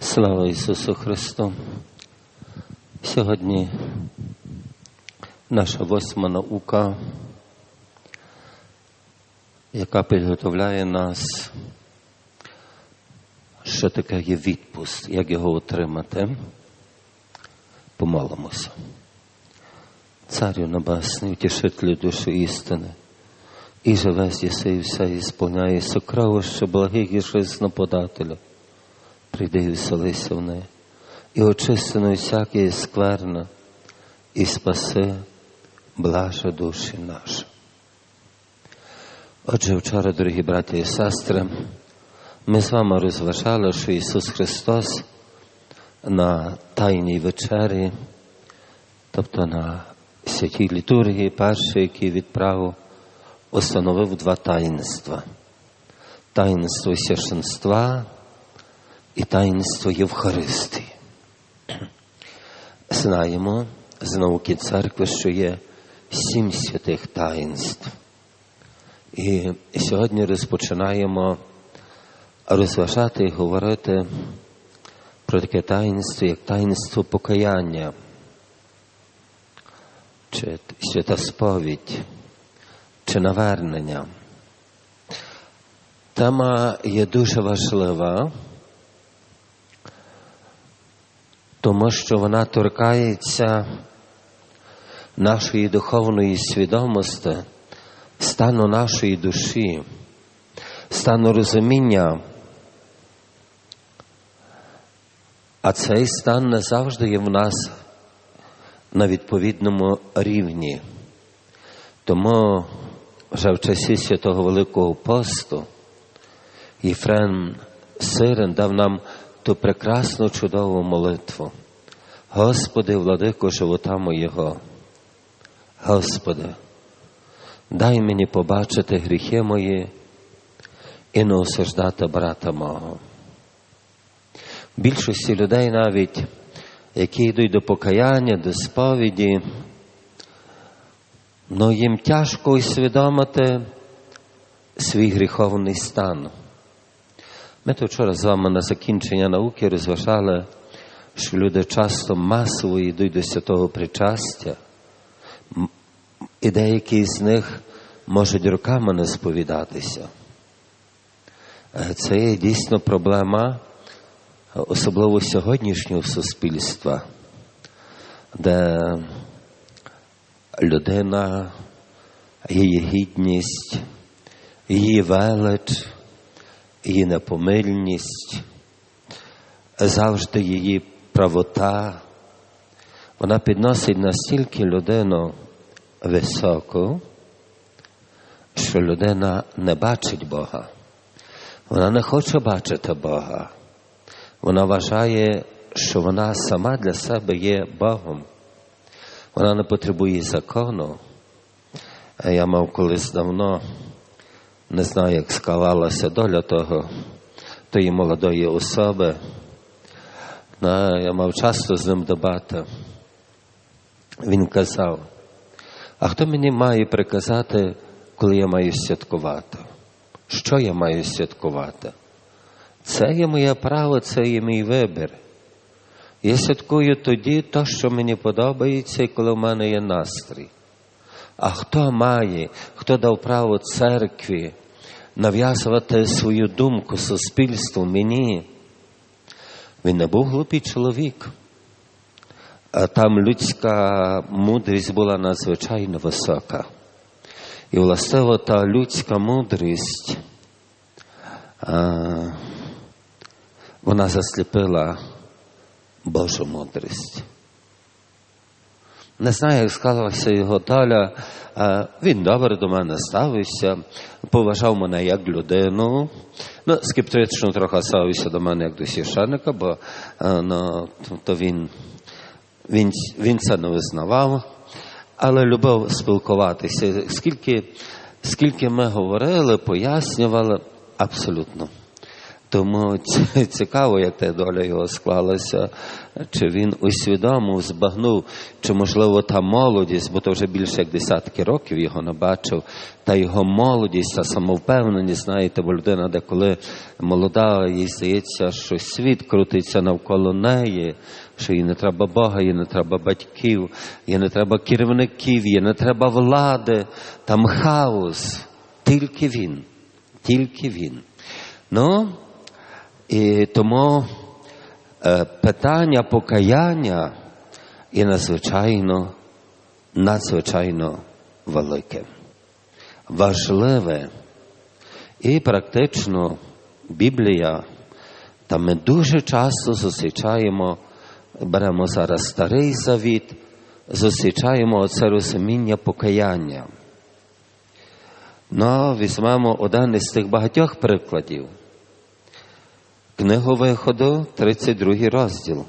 Слава Ісусу Христу! Сьогодні наша восьма наука, яка підготовляє нас, що таке є відпуст, як його отримати. Помолимося. Царю Небесний, утішителю душі істини, і живе все, і сповняє сокровище благих і жизноподателю. Прийди і вселися в неї, і очистено всяке скверно, і спаси, блаже душі наші. Отже, вчора, дорогі браті і сестри, ми з вами розважали, що Ісус Христос на Тайній вечері, тобто на святій літургії, перший, який відправив, установив два таїнства. Таїнство священства і таїнство Євхаристії. Знаємо з науки церкви, що є сім святих таїнств. І сьогодні розпочинаємо розважати і говорити про таке таїнство, як таїнство покаяння, чи свята сповідь, чи навернення. Тема є дуже важлива, тому що вона торкається нашої духовної свідомості, стану нашої душі, стану розуміння. А цей стан не завжди є в нас на відповідному рівні. Тому вже в часі святого Великого посту Єфрем Сирен дав нам ту прекрасну чудову молитву. Господи, владико живота моєго, Господи, дай мені побачити гріхи мої і не осуждати брата мого. Більшості людей навіть, які йдуть до покаяння, до сповіді, ну їм тяжко усвідомити свій гріховний стан. Ми то вчора з вами на закінчення науки розважали, що люди часто масово йдуть до святого причастя, і деякі з них можуть роками не сповідатися. Це є дійсно проблема, особливо сьогоднішнього суспільства, де людина, її гідність, її велич її непомильність, завжди її правота. Вона підносить настільки людину високо, що людина не бачить Бога. Вона не хоче бачити Бога. Вона вважає, що вона сама для себе є Богом. Вона не потребує закону. Я мав колись давно не знаю, як склалася доля того, тої молодої особи. Я мав часто з ним дебати. Він казав, а хто мені має приказати, коли я маю святкувати? Що я маю святкувати? Це є моє право, це є мій вибір. Я святкую тоді то, що мені подобається, і коли в мене є настрій. А хто має, хто дав право церкві нав'язувати свою думку суспільству мені? Він не був глупий чоловік. А там людська мудрість була надзвичайно висока. І властиво та людська мудрість, а, вона засліпила Божу мудрість. Не знаю, як склалася його доля. Він добре до мене ставився, поважав мене як людину. Ну, скептично трохи ставився до мене як до священника, бо ну, то він, він, він це не визнавав, але любив спілкуватися. Скільки, скільки ми говорили, пояснювали, абсолютно. Тому цікаво, як та доля його склалася, чи він усвідомив, збагнув, чи, можливо, та молодість, бо то вже більше як десятки років його не бачив, та його молодість, та самовпевненість, знаєте, бо людина деколи молода, їй здається, що світ крутиться навколо неї, що їй не треба Бога, їй не треба батьків, їй не треба керівників, їй не треба влади, там хаос. Тільки він, тільки він. Ну, і тому е, питання покаяння є надзвичайно, надзвичайно велике, важливе. І практично Біблія, та ми дуже часто зустрічаємо, беремо зараз старий завіт, зустрічаємо це розуміння покаяння. Ну, візьмемо один із тих багатьох прикладів. Книгу виходу, 32 розділ.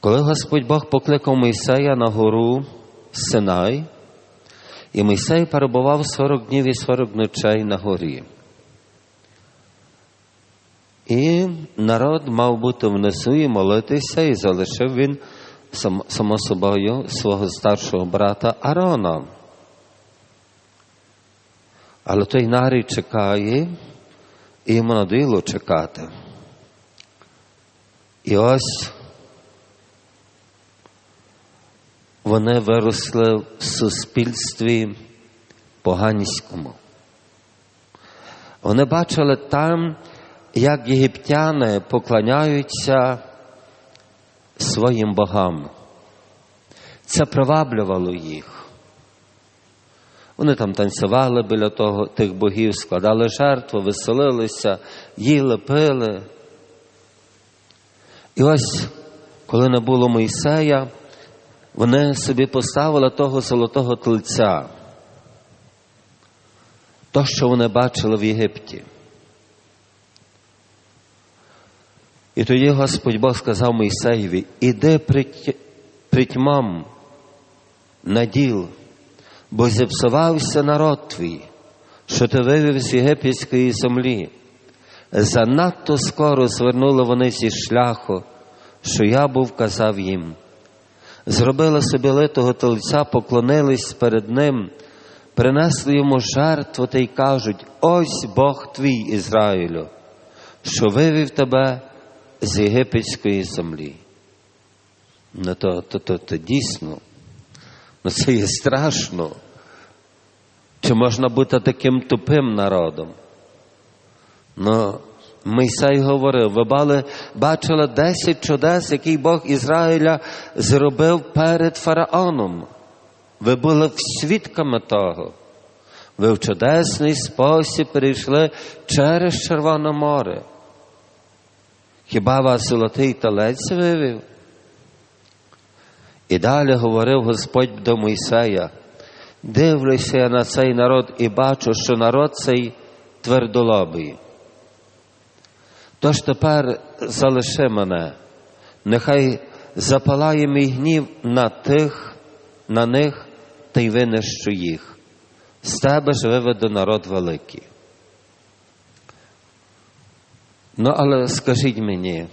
Коли Господь Бог покликав Мойсея на гору Синай, і Мойсей перебував 40 днів і 40 ночей на горі. І народ мав бути внизу і молитися, і залишив він сам- само собою свого старшого брата Арона. Але той нарій чекає, і йому надоїло чекати. І ось вони виросли в суспільстві поганському. Вони бачили там, як єгиптяни поклоняються своїм богам. Це приваблювало їх. Вони там танцювали біля того, тих богів, складали жертву, веселилися, їли, пили. І ось, коли не було Мойсея, вони собі поставили того золотого тельця, то, що вони бачили в Єгипті. І тоді Господь Бог сказав Мойсеєві, іди притьмам на діл, бо зіпсувався народ твій, що ти вивів з єгипетської землі. Занадто скоро звернули вони зі шляху, що я був казав їм. Зробили собі литого тельця, поклонились перед ним, принесли йому жертву та й кажуть: ось Бог твій Ізраїлю, що вивів тебе з єгипетської землі. Ну то, то, то, то дійсно, це є страшно. Чи можна бути таким тупим народом? Ну, Мойсей говорив, ви бали, бачили 10 чудес, які Бог Ізраїля зробив перед фараоном. Ви були свідками того. Ви в чудесний спосіб перейшли через Червоне море. Хіба вас золотий талець вивів? І далі говорив Господь до Мойсея, дивлюся я на цей народ і бачу, що народ цей твердолобий. Тож тепер залиши мене, нехай запалає мій гнів на тих, на них та й винищу їх. З тебе ж виведу народ великий. Ну, але скажіть мені,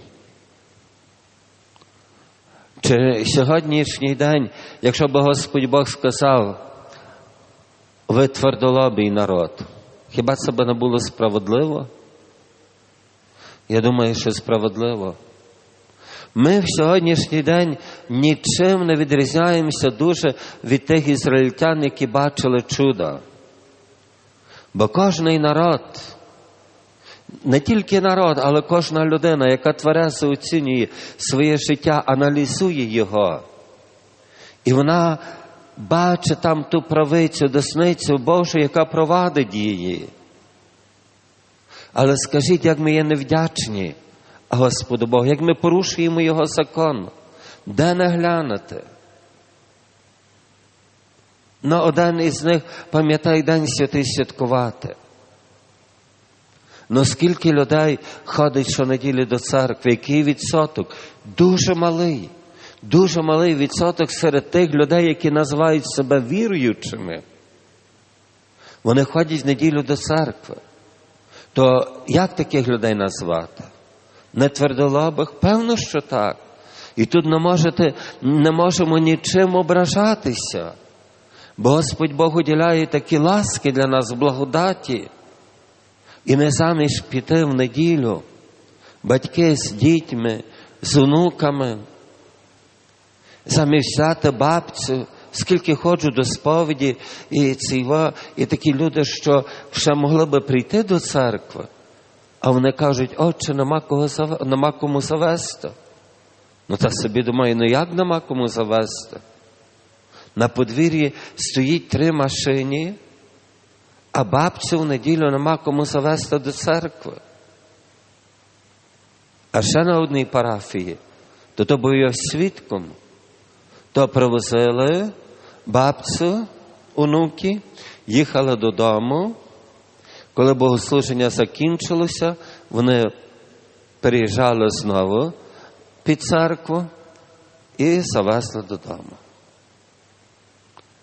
чи сьогоднішній день, якщо б Господь Бог сказав, ви твердолобий народ, хіба це б не було справедливо? Я думаю, що справедливо. Ми в сьогоднішній день нічим не відрізняємося дуже від тих ізраїльтян, які бачили чудо. Бо кожний народ, не тільки народ, але кожна людина, яка тверезо оцінює своє життя, аналізує його, і вона бачить там ту правицю, десницю Божу, яка провадить її. Але скажіть, як ми є невдячні Господу Богу, як ми порушуємо Його закон, де не глянете? На один із них пам'ятай День святий святкувати. Ну скільки людей ходить щонеділі до церкви, який відсоток? Дуже малий, дуже малий відсоток серед тих людей, які називають себе віруючими. Вони ходять в неділю до церкви. То як таких людей назвати? Нетвердолобих? Певно, що так. І тут не, можете, не можемо нічим ображатися. Бо Господь Бог уділяє такі ласки для нас, благодаті. І не заміж піти в неділю, батьки з дітьми, з онуками, заміж взяти бабцю, скільки ходжу до сповіді, і ціва, і такі люди, що ще могли би прийти до церкви, а вони кажуть, отче, нема, кого, нема кому завести. Ну та собі думаю, ну як нема кому завести? На подвір'ї стоїть три машини, а бабцю в неділю нема кому завести до церкви. А ще на одній парафії, то то був я свідком, то привозили бабцю, онуки, їхали додому. Коли богослуження закінчилося, вони переїжджали знову під церкву і завезли додому.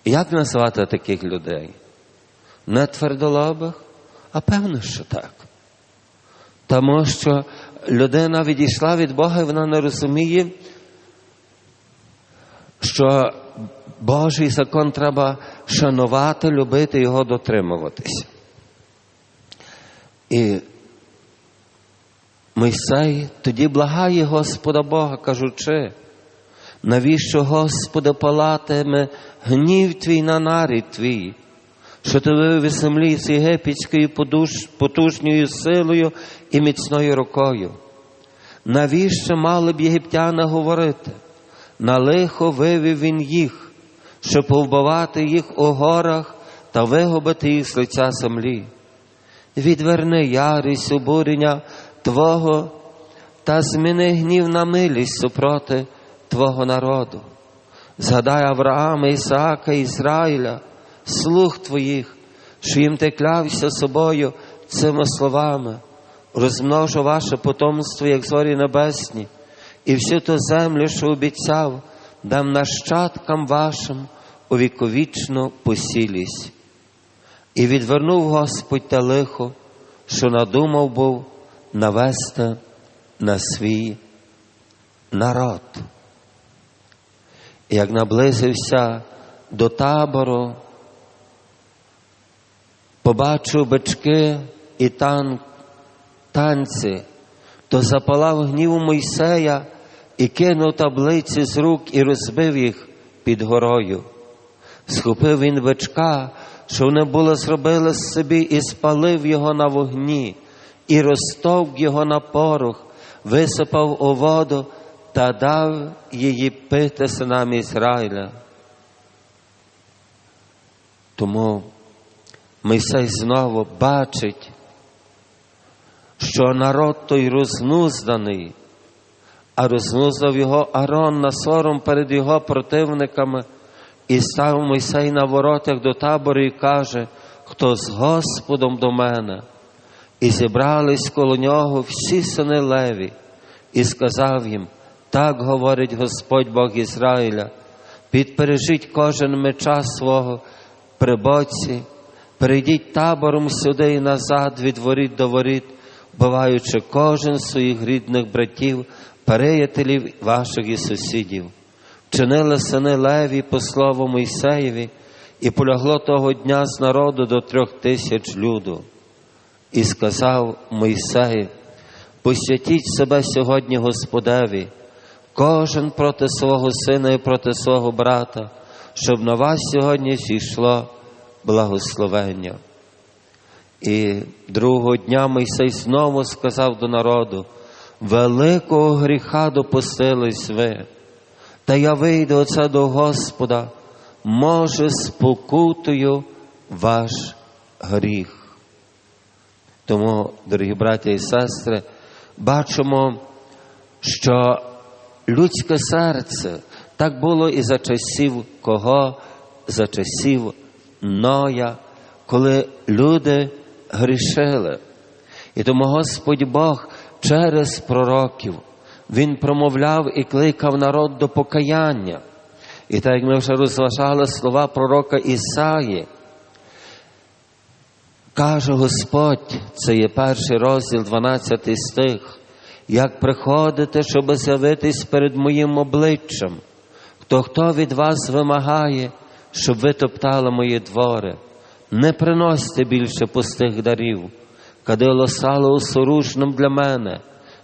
Як назвати таких людей? Не твердолобих? А певно, що так. Тому що людина відійшла від Бога і вона не розуміє, що Божий закон треба шанувати, любити його дотримуватися. І Мойсей тоді благає Господа Бога, кажучи, навіщо, Господи, палатиме гнів твій на нарід твій, що ти вивів землі з єгипетською потужньою силою і міцною рукою? Навіщо мали б єгиптяни говорити? На лихо вивів він їх, щоб повбивати їх у горах та вигубити їх з лиця землі. Відверни ярість обурення Твого та зміни гнів на милість супроти Твого народу. Згадай Авраама, Ісаака, Ізраїля, слух Твоїх, що їм ти клявся собою цими словами, розмножу ваше потомство, як зорі небесні, і всю ту землю, що обіцяв, дам нащадкам вашим у віковічну посілість. І відвернув Господь те лихо, що надумав був навести на свій народ. І як наблизився до табору, побачив бички і тан, танці, то запалав гнів Мойсея і кинув таблиці з рук і розбив їх під горою. Схопив він бичка, що вони були зробили собі, і спалив його на вогні, і розтовк його на порох, висипав у воду та дав її пити синам Ізраїля. Тому Мойсей знову бачить, що народ той рознузданий, а рознуздав його Арон на сором перед його противниками. І став Мойсей на воротах до табору і каже, хто з Господом до мене. І зібрались коло нього всі сини Леві, і сказав їм: так говорить Господь Бог Ізраїля, підпережіть кожен меча свого при боці, перейдіть табором сюди і назад, від воріт до воріт, буваючи кожен своїх рідних братів, приятелів ваших і сусідів. Вчинили сини Леві по слову Мойсеєві, і полягло того дня з народу до трьох тисяч люду. І сказав Мойсей, посвятіть себе сьогодні Господеві, кожен проти свого сина і проти свого брата, щоб на вас сьогодні зійшло благословення. І другого дня Мойсей знову сказав до народу, великого гріха допустились ви. Та я вийду оце до Господа, може, спокутую ваш гріх. Тому, дорогі браті і сестри, бачимо, що людське серце так було і за часів кого, за часів Ноя, коли люди грішили. І тому Господь Бог через пророків. Він промовляв і кликав народ до покаяння. І так як ми вже розважали слова пророка Ісаї, Каже Господь, це є перший розділ, 12 стих, як приходите, щоб з'явитись перед моїм обличчям, хто хто від вас вимагає, щоб ви топтали мої двори, не приносьте більше пустих дарів, кадило сало осоружним для мене,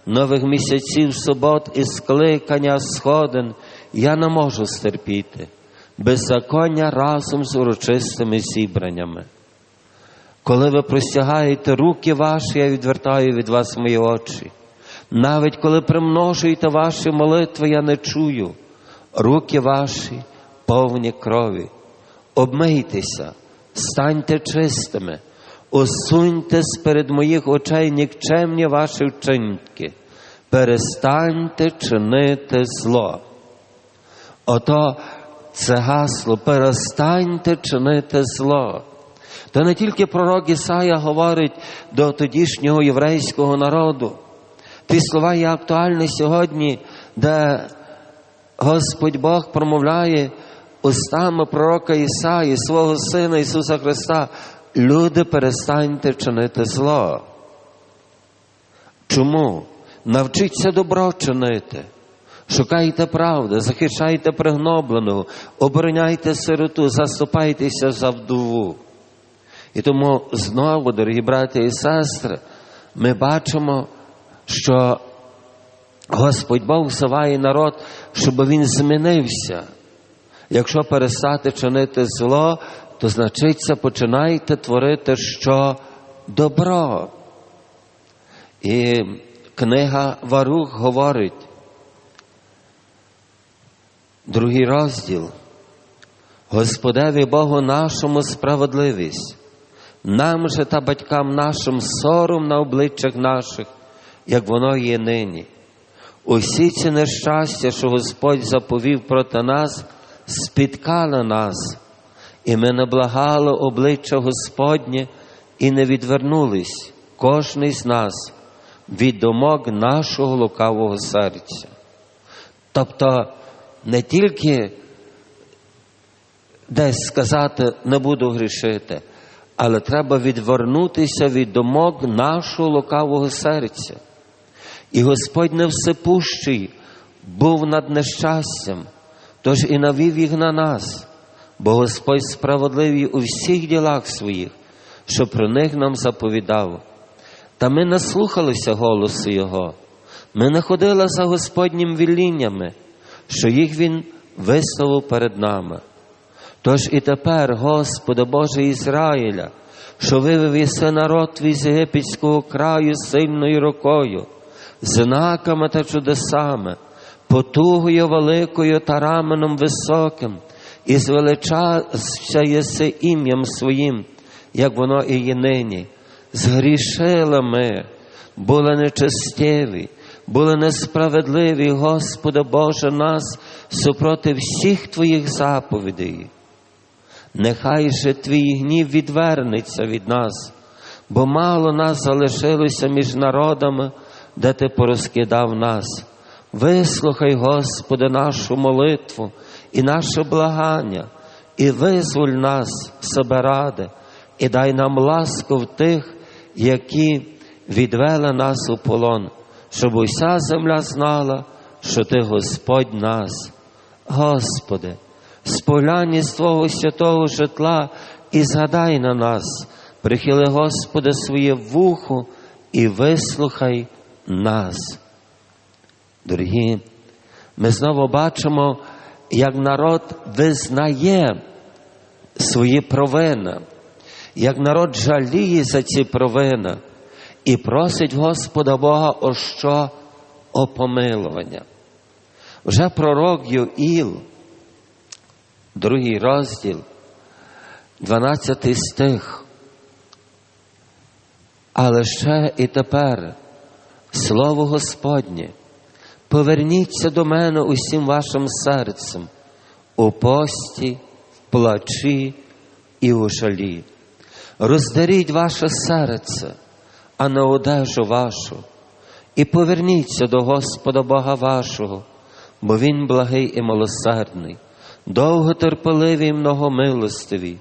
нових місяців, субот і скликання сходин я не можу стерпіти, беззаконня разом з урочистими зібраннями. Коли ви простягаєте руки ваші, я відвертаю від вас мої очі. Навіть коли примножуєте ваші молитви, я не чую. Руки ваші повні крові. Обмийтеся, станьте чистими, усуньте перед моїх очей нікчемні ваші вчинки, перестаньте чинити зло. Ото це гасло, перестаньте чинити зло. То не тільки пророк Ісая говорить до тодішнього єврейського народу. Ті слова є актуальні сьогодні, де Господь Бог промовляє устами пророка Ісаї, свого Сина Ісуса Христа. Люди, перестаньте чинити зло. Чому? Навчіться добро чинити. Шукайте правди, захищайте пригнобленого, обороняйте сироту, заступайтеся за вдову. І тому знову, дорогі браті і сестри, ми бачимо, що Господь Бог всиває народ, щоб він змінився. Якщо перестати чинити зло, то значиться починайте творити що добро. І книга Варух говорить, другий розділ. Господеві Богу нашому справедливість, нам же та батькам нашим сором на обличчях наших, як воно є нині. Усі ці нещастя, що Господь заповів проти нас, спіткали нас, і ми не благали обличчя Господнє і не відвернулись, кожний з нас від думок нашого лукавого серця. Тобто не тільки десь сказати не буду грішити, але треба відвернутися від думок нашого лукавого серця. І Господь не всепущий був над нещастям, тож і навів їх на нас, бо Господь справедливий у всіх ділах своїх, що про них нам заповідав. Та ми не слухалися голосу Його, ми не ходили за Господнім віліннями, що їх Він виставив перед нами. Тож і тепер, Господи Боже Ізраїля, що вивів єси народ твій з єгипетського краю сильною рукою, знаками та чудесами, потугою великою та раменом високим, і звеличався єси ім'ям своїм, як воно і є нині. Згрішили ми, були нечестиві, були несправедливі, Господи Боже нас супроти всіх Твоїх заповідей. Нехай же твій гнів відвернеться від нас, бо мало нас залишилося між народами, де ти порозкидав нас. Вислухай, Господи, нашу молитву і наше благання, і визволь нас себе ради, і дай нам ласку в тих, які відвели нас у полон, щоб уся земля знала, що Ти Господь нас. Господи, споглянь з Твого святого житла і згадай на нас, прихили, Господи, своє вухо і вислухай нас. Дорогі, ми знову бачимо, як народ визнає свої провини, як народ жаліє за ці провини і просить Господа Бога о що о помилування. Вже пророк Йоїл, другий розділ, 12 стих. Але ще і тепер слово Господнє, поверніться до мене усім вашим серцем у пості, в плачі і у жалі. Роздаріть ваше серце, а не одежу вашу, і поверніться до Господа Бога вашого, бо Він благий і милосердний, довготерпеливий і многомилостивий,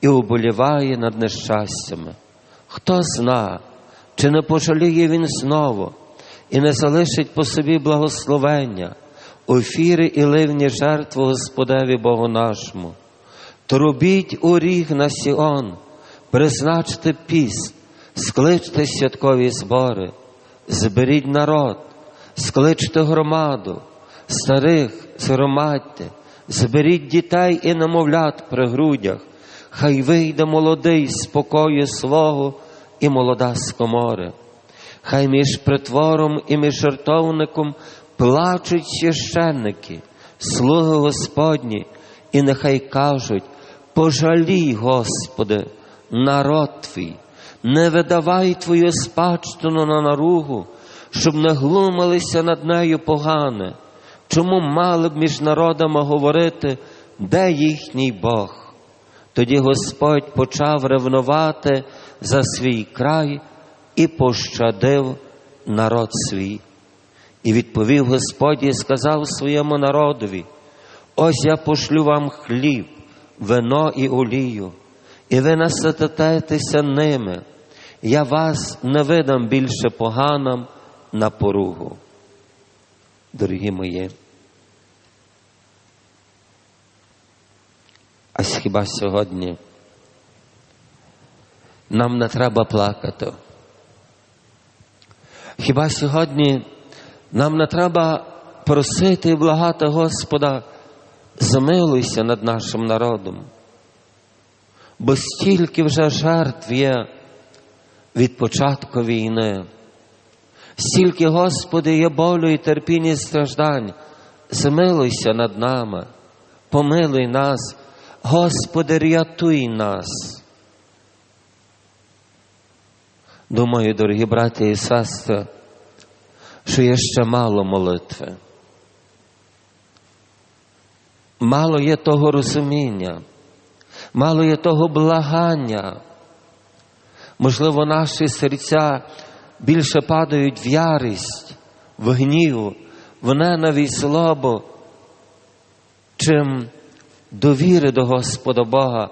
і уболіває над нещастями. Хто зна, чи не пожаліє він знову і не залишить по собі благословення, офіри і ливні жертви Господеві Богу нашому. Трубіть у ріг на Сіон, призначте піст, скличте святкові збори, зберіть народ, скличте громаду, старих згромадьте, зберіть дітей і немовлят при грудях, хай вийде молодий з покою свого і молода з комори. Хай між притвором і між жертовником плачуть священники, слуги Господні, і нехай кажуть, пожалій, Господи, народ твій, не видавай твою спадщину на наругу, щоб не глумилися над нею погане. Чому мали б між народами говорити, де їхній Бог? Тоді Господь почав ревнувати за свій край і пощадив народ свій. І відповів Господь і сказав своєму народові: ось я пошлю вам хліб, вино і олію, і ви насититеся ними. Я вас не видам більше поганам на поругу. Дорогі мої. А хіба сьогодні нам не треба плакати? Хіба сьогодні нам не треба просити і благати Господа, замилуйся над нашим народом, бо стільки вже жертв є від початку війни, стільки, Господи, є болю і терпіння і страждань, замилуйся над нами, помилуй нас, Господи, рятуй нас. Думаю, дорогі браті і сестри, що є ще мало молитви. Мало є того розуміння, мало є того благання. Можливо, наші серця більше падають в ярість, в гнів, в ненависть злобу, чим довіри до Господа Бога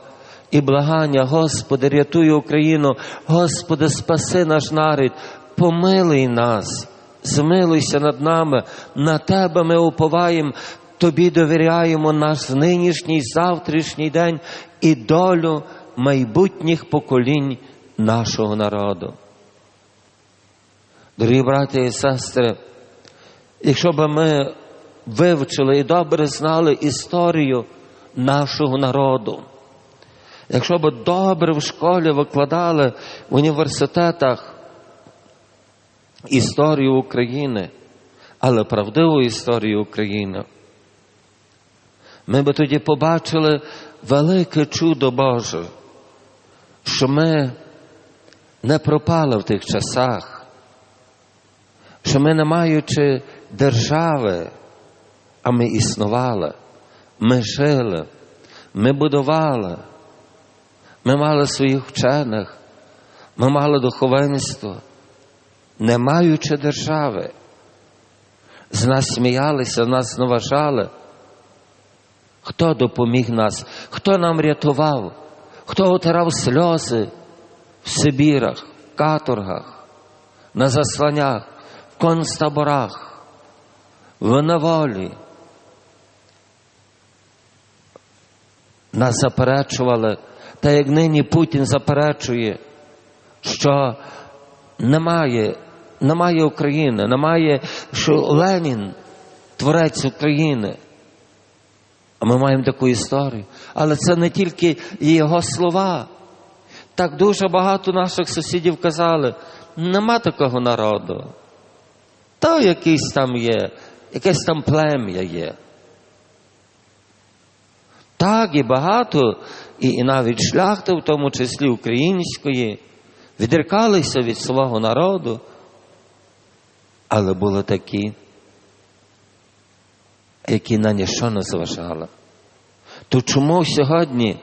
і благання, Господи, рятуй Україну, Господи, спаси наш народ, помилуй нас, змилуйся над нами, на Тебе ми уповаємо, Тобі довіряємо наш нинішній, завтрашній день і долю майбутніх поколінь нашого народу. Дорогі браті і сестри, якщо б ми вивчили і добре знали історію нашого народу, якщо б добре в школі викладали в університетах історію України, але правдиву історію України, ми б тоді побачили велике чудо Боже, що ми не пропали в тих часах, що ми, не маючи держави, а ми існували, ми жили, ми будували, ми мали своїх вчених, ми мали духовенство, не маючи держави. З нас сміялися, нас зневажали. Хто допоміг нас, хто нам рятував, хто отирав сльози в Сибірах, в каторгах, на засланнях, в концтаборах, в неволі. Нас заперечували, та як нині Путін заперечує, що немає, немає України, немає, що Ленін творець України. А ми маємо таку історію. Але це не тільки його слова. Так дуже багато наших сусідів казали, нема такого народу. Та якийсь там є, якесь там плем'я є. Так і багато, і, навіть шляхти, в тому числі української, відрікалися від свого народу, але були такі, які на ніщо не зважали. То чому сьогодні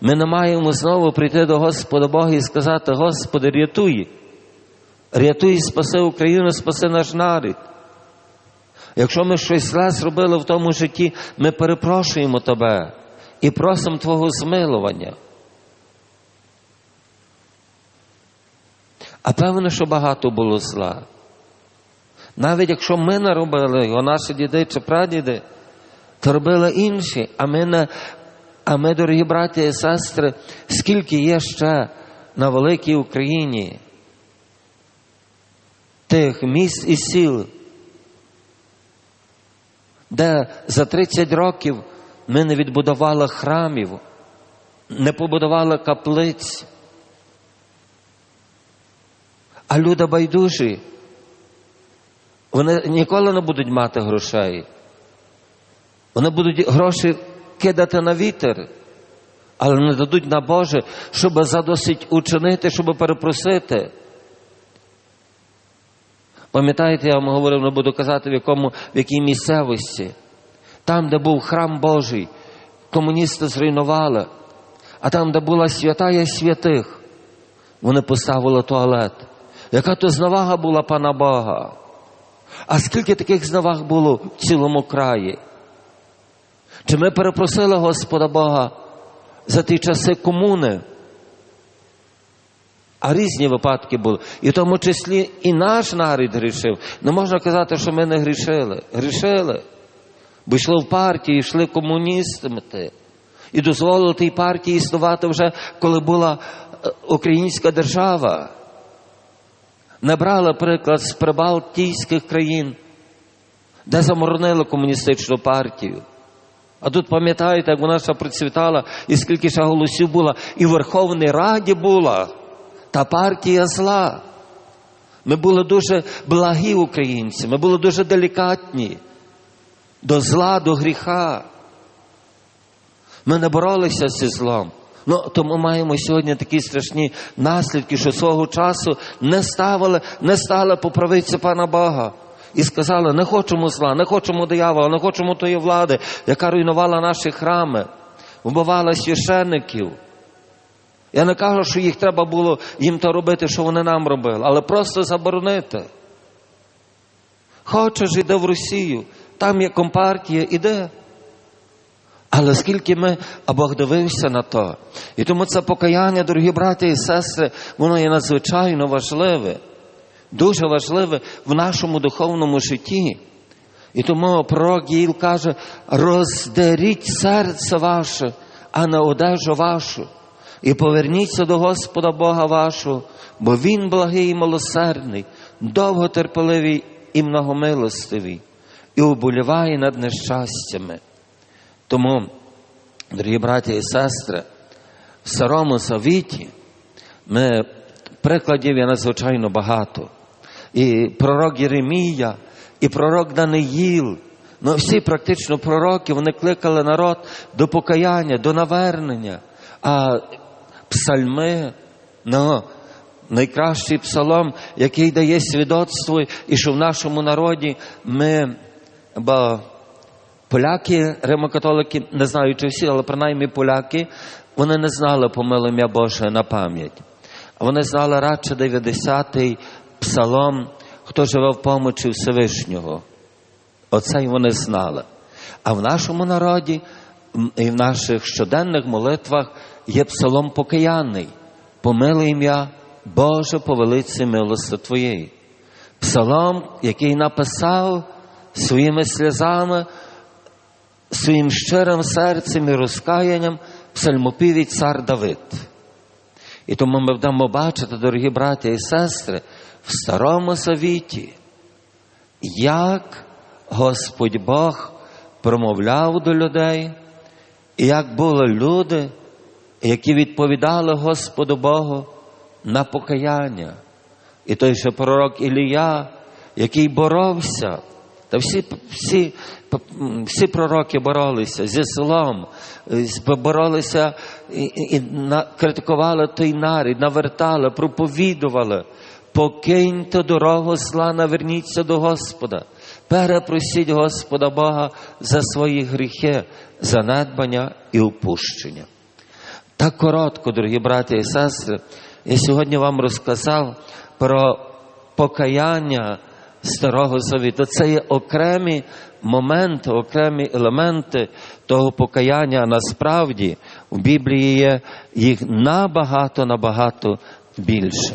ми не маємо знову прийти до Господа Бога і сказати, Господи, рятуй, рятуй, спаси Україну, спаси наш народ. Якщо ми щось зле зробили в тому житті, ми перепрошуємо Тебе і просимо Твого змилування. А певно, що багато було зла. Навіть якщо ми наробили його, наші діди чи прадіди, то робили інші. А ми, не, а ми, дорогі браті і сестри, скільки є ще на великій Україні тих міст і сіл, де за 30 років ми не відбудували храмів, не побудували каплиць, а люди байдужі. Вони ніколи не будуть мати грошей. Вони будуть гроші кидати на вітер, але не дадуть на Боже, щоб задосить учинити, щоб перепросити. Пам'ятаєте, я вам говорив, не буду казати, в якому, в якій місцевості. Там, де був храм Божий, комуністи зруйнували, а там, де була святая святих, вони поставили туалет. Яка то зневага була пана Бога? А скільки таких зневаг було в цілому краї? Чи ми перепросили Господа Бога за ті часи комуни? А різні випадки були. І в тому числі і наш народ грішив. Не можна казати, що ми не грішили. Грішили. Бо йшли в партії, йшли комуністами. І дозволили тій партії існувати вже, коли була е, українська держава. Не брали приклад з прибалтійських країн, де заморонили комуністичну партію. А тут пам'ятаєте, як вона ще процвітала, і скільки ще голосів було, і в Верховній Раді була та партія зла. Ми були дуже благі українці, ми були дуже делікатні до зла, до гріха. Ми не боролися зі злом. Ну, тому маємо сьогодні такі страшні наслідки, що свого часу не ставили, не стали по правиці пана Бога. І сказали, не хочемо зла, не хочемо диявола, не хочемо тої влади, яка руйнувала наші храми, вбивала священників. Я не кажу, що їх треба було їм то робити, що вони нам робили, але просто заборонити. Хочеш, іди в Росію, там є компартія, іде. Але скільки ми, а Бог дивився на то. І тому це покаяння, дорогі браті і сестри, воно є надзвичайно важливе, дуже важливе в нашому духовному житті. І тому пророк Єїл каже: роздеріть серце ваше, а не одежу вашу, і поверніться до Господа Бога вашого, бо Він благий і милосердний, довготерпеливий і многомилостивий, і уболіває над нещастями. Тому, дорогі браті і сестри, в Старому Завіті ми прикладів є надзвичайно багато. І пророк Єремія, і пророк Даниїл, ну всі практично пророки, вони кликали народ до покаяння, до навернення. А псальми, ну, найкращий псалом, який дає свідоцтво, і що в нашому народі ми. Бо Поляки, римокатолики, не знаю, чи всі, але принаймні поляки, вони не знали помилу ім'я Боже на пам'ять. Вони знали радше 90-й псалом, хто живе в помочі Всевишнього. Оце й вони знали. А в нашому народі і в наших щоденних молитвах є псалом покаянний. Помилуй ім'я Боже по велиці милости Твоєї. Псалом, який написав своїми сльозами своїм щирим серцем і розкаянням псальмопівець цар Давид. І тому ми будемо бачити, дорогі браті і сестри, в Старому Завіті, як Господь Бог промовляв до людей, і як були люди, які відповідали Господу Богу на покаяння. І той же пророк Ілія, який боровся, та всі всі всі пророки боролися зі злом, боролися і, і, і критикували той нарід, навертали, проповідували. Покиньте дорогу зла, наверніться до Господа. Перепросіть Господа Бога за свої гріхи, занедбання і упущення. Так коротко, дорогі браті і сестри, я сьогодні вам розказав про покаяння Старого Завіту. Це є окремі моменти, окремі елементи того покаяння. Насправді в Біблії є їх набагато, набагато більше.